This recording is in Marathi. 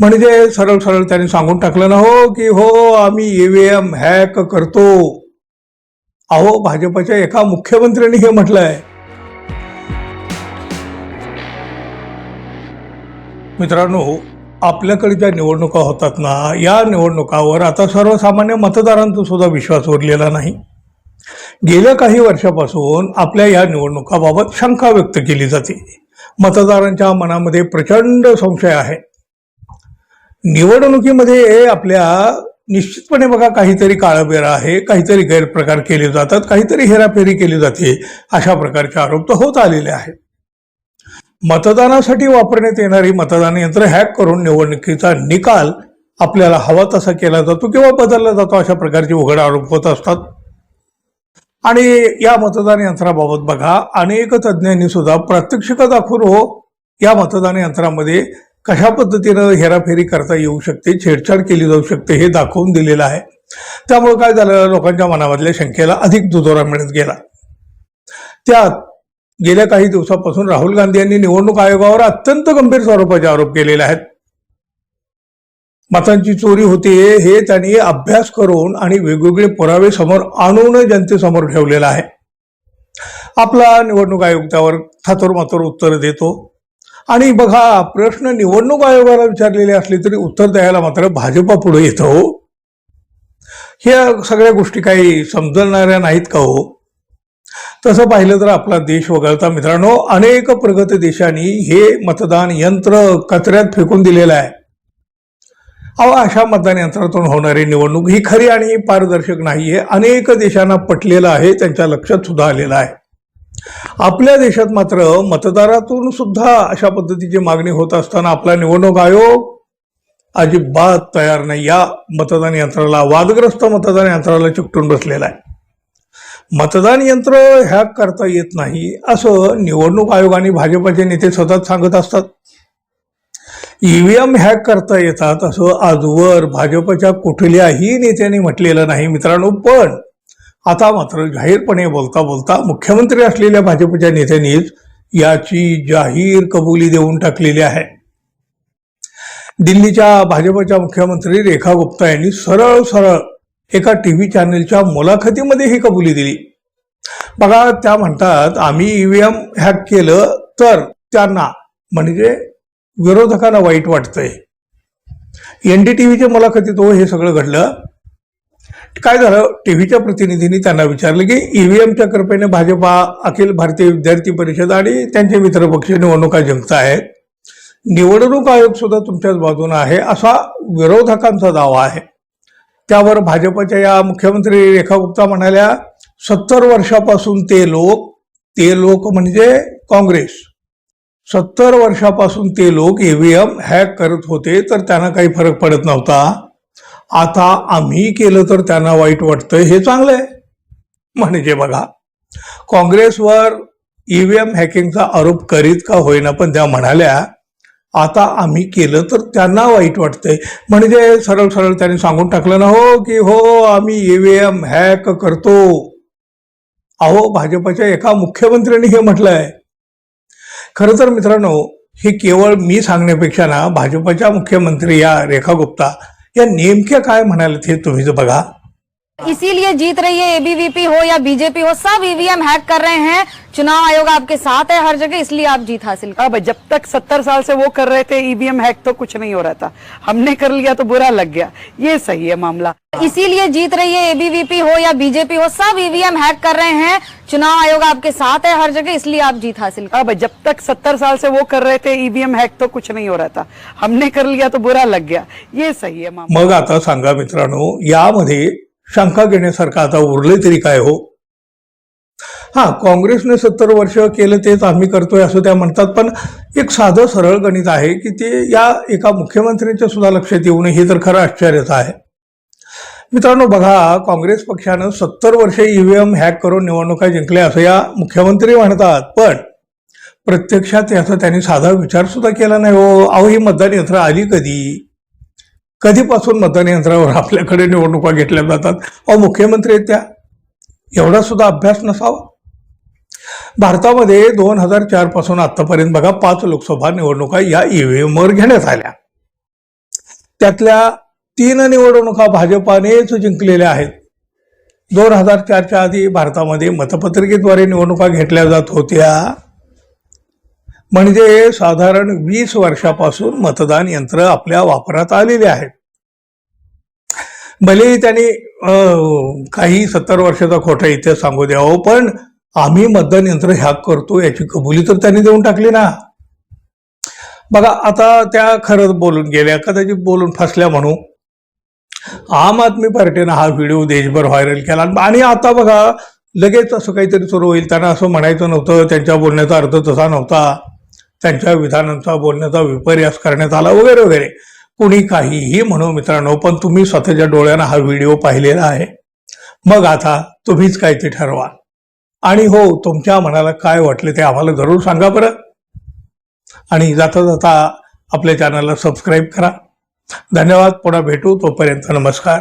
म्हणजे सरळ सरळ त्याने सांगून टाकलं ना हो की हो आम्ही ईव्हीएम हॅक करतो. अहो भाजपच्या एका मुख्यमंत्र्यांनी हे म्हटलंय. मित्रांनो आपल्याकडे ज्या निवडणुका होतात ना या निवडणुकावर आता सर्वसामान्य मतदारांचा सुद्धा विश्वास उरलेला नाही. गेल्या काही वर्षापासून आपल्या या निवडणुकाबाबत शंका व्यक्त केली जाते. मतदारांच्या मनामध्ये प्रचंड संशय आहे. निवडणुकीमध्ये आपल्या निश्चितपणे बघा काहीतरी काळबेरा आहे काहीतरी गैरप्रकार केले जातात काहीतरी हेराफेरी केली जाते अशा प्रकारचे आरोप तर होत आलेले आहेत. मतदानासाठी वापरण्यात येणारी मतदान यंत्र हॅक करून निवडणुकीचा निकाल आपल्याला हवा तसा केला जातो किंवा बदलला जातो अशा प्रकारचे उघड आरोप होत असतात. आणि या मतदान यंत्राबाबत बघा अनेक तज्ज्ञांनी सुद्धा प्रात्यक्षिक दाखवून हो या मतदान यंत्रामध्ये कशा पद्धतीनं हेराफेरी करता येऊ शकते छेडछाड केली जाऊ शकते हे दाखवून दिलेलं आहे. त्यामुळे काय झालं? लोकांच्या मनामधल्या शंकेला अधिक दुजोरा मिळत गेला. त्यात गेल्या काही दिवसापासून राहुल गांधी यांनी निवडणूक आयोगावर अत्यंत गंभीर स्वरूपाचे आरोप केलेले आहेत. मतांची चोरी होते हे त्यांनी अभ्यास करून आणि वेगवेगळे पुरावे समोर आणून जनतेसमोर ठेवलेला आहे. आपला निवडणूक आयोग त्यावर थातोरमातोर उत्तर देतो. आणि बघा प्रश्न निवडणूक आयोगाला विचारलेले असले तरी उत्तर द्यायला मात्र भाजपा पुढे येतो हो. ह्या सगळ्या गोष्टी काही समजणाऱ्या नाहीत का हो? तसं पाहिलं तर आपला देश वगळता मित्रांनो अनेक प्रगत देशांनी हे मतदान यंत्र कचऱ्यात फेकून दिलेलं आहे. अहो अशा मतदान यंत्रातून होणारी निवडणूक ही खरी आणि पारदर्शक नाहीये. अनेक देशांना पटलेलं आहे त्यांच्या लक्षात सुद्धा आलेलं आहे. आपल्या देशात मात्र मतदारातून सुद्धा अशा पद्धतीची मागणी होत असताना आपला निवडणूक आयोग अजिबात तयार नाही. या मतदान यंत्राला वादग्रस्त मतदान यंत्राला चिकटून बसलेला आहे. मतदान यंत्र हॅक करता येत नाही असं निवडणूक आयोग आणि नेते सतत सांगत असतात. ईव्हीएम हॅक करता येतात असं आजवर भाजपच्या कुठल्याही नेत्याने म्हटलेलं नाही मित्रांनो पण आता मात्र जाहीरपणे बोलता बोलता मुख्यमंत्री असलेल्या भाजपच्या नेत्यांनीच याची जाहीर कबुली देऊन टाकलेली आहे. दिल्लीच्या भाजपच्या मुख्यमंत्री रेखा गुप्ता यांनी सरळ सरळ एका टीव्ही चॅनलच्या मुलाखतीमध्ये ही कबुली दिली. बघा त्या म्हणतात आम्ही ईव्हीएम हॅक केलं तर त्यांना म्हणजे विरोधकांना वाईट वाटतंय. एनडीटीव्हीच्या मुलाखतीत हो हे सगळं घडलं. काय झालं? टीव्हीच्या प्रतिनिधींनी त्यांना विचारलं की ईव्हीएमच्या कृपेने भाजपा अखिल भारतीय विद्यार्थी परिषद आणि त्यांचे मित्रपक्ष निवडणुका जिंकत आहेत. निवडणूक आयोग सुद्धा तुमच्याच बाजूने आहे असा विरोधकांचा दावा आहे. त्यावर भाजपच्या या मुख्यमंत्री रेखा गुप्ता म्हणाल्या सत्तर वर्षापासून ते लोक ते लोक म्हणजे काँग्रेस. सत्तर वर्षापासून ते लोक ईव्हीएम हॅक करत होते तर त्यांना काही फरक पडत नव्हता. आता आम्ही केलं तर त्यांना वाईट वाटतंय हे चांगलं आहे म्हणजे बघा काँग्रेसवर ईव्हीएम हॅकिंगचा आरोप करीत का होईना पण त्या म्हणाल्या आता आम्ही केलं तर त्यांना वाईट वाटतंय. म्हणजे सरळ सरळ त्यांनी सांगून टाकलं ना हो की हो आम्ही ईव्हीएम हॅक करतो. अहो भाजपच्या एका मुख्यमंत्र्यांनी हे म्हटलंय. खरं तर मित्रांनो हे केवळ मी सांगण्यापेक्षा ना भाजपच्या मुख्यमंत्री या रेखा गुप्ता या नेमक्या काय म्हणाले ते तुम्ही बघा. इसीलिए जीत रही है एबीवीपी हो या बीजेपी हो सब ईवीएम हैक कर रहे हैं। चुनाव आयोग आपके साथ है हर जगह इसलिए आप जीत हासिल कर अब जब तक सत्तर साल से वो कर रहे थे ईवीएम हैक तो कुछ नहीं हो रहा था। हमने कर लिया तो बुरा लग गया। ये सही है मामला। इसीलिए जीत रही है एबीवीपी हो या बीजेपी हो सब ईवीएम हैक कर रहे हैं। चुनाव आयोग आपके साथ है हर जगह इसलिए आप जीत हासिल कर अब जब तक सत्तर साल से वो कर रहे थे ईवीएम हैक तो कुछ नहीं हो रहा था। हमने कर लिया तो बुरा लग गया। ये सही है मामला। मग आता सांगा मित्रांनो यामध्ये शंका घेण्यासारखं आता उरले तरी काय हो? हां काँग्रेसने सत्तर वर्ष केलं तेच आम्ही करतोय असं त्या म्हणतात. पण एक साधं सरळ गणित आहे की ते या एका मुख्यमंत्र्यांच्या सुद्धा लक्षात येऊ नये हे तर खरं आश्चर्यच आहे. मित्रांनो बघा काँग्रेस पक्षानं सत्तर वर्ष ईव्हीएम हॅक करून निवडणुका जिंकल्या असं या मुख्यमंत्री म्हणतात. पण प्रत्यक्षात याचा त्यांनी साधा विचार सुद्धा केला नाही. हो अहो ही मतदान यंत्र आली कधी? कधीपासून मतदान यंत्रावर आपल्याकडे निवडणुका घेतल्या जातात? अहो मुख्यमंत्री आहेत त्या. एवढा सुद्धा अभ्यास नसावा. भारतामध्ये दोन हजार चारपासून आतापर्यंत बघा पाच लोकसभा निवडणुका या ईव्हीएमवर घेण्यात आल्या. त्यातल्या तीन निवडणुका भाजपानेच जिंकलेल्या आहेत. दोन हजार चारच्या आधी भारतामध्ये मतपत्रिकेद्वारे निवडणुका घेतल्या जात होत्या. म्हणजे साधारण वीस वर्षापासून मतदान यंत्र आपल्या वापरात आलेले आहेत. भलेही त्यांनी अं, काही सत्तर वर्षाचा खोटा इतिहास सांगू द्यावं हो, पण आम्ही मतदान यंत्र हॅक करतो याची कबुली तर त्यांनी देऊन टाकली ना. बघा आता त्या खरंच बोलून गेल्या कदाचित बोलून फसल्या म्हणू. आम आदमी पार्टीनं हा व्हिडिओ देशभर व्हायरल केला. आणि आता बघा लगेच असं काहीतरी सुरू होईल. त्यांना असं म्हणायचं नव्हतं त्यांच्या बोलण्याचा अर्थ तसा नव्हता. त्यांच्या विधानांचा बोलण्याचा विपर्यास करण्यात आला वगैरे वगैरे. कुणी काहीही म्हणू मित्रांनो पण तुम्ही स्वतःच्या डोळ्यानं हा व्हिडिओ पाहिलेला आहे. मग आता तुम्हीच काय ते ठरवा. आणि हो तुमच्या मनाला काय वाटले ते आम्हाला जरूर सांगा बरं. आणि जाता जाता आपल्या चॅनलला सबस्क्राईब करा. धन्यवाद पुन्हा भेटू. तोपर्यंत नमस्कार.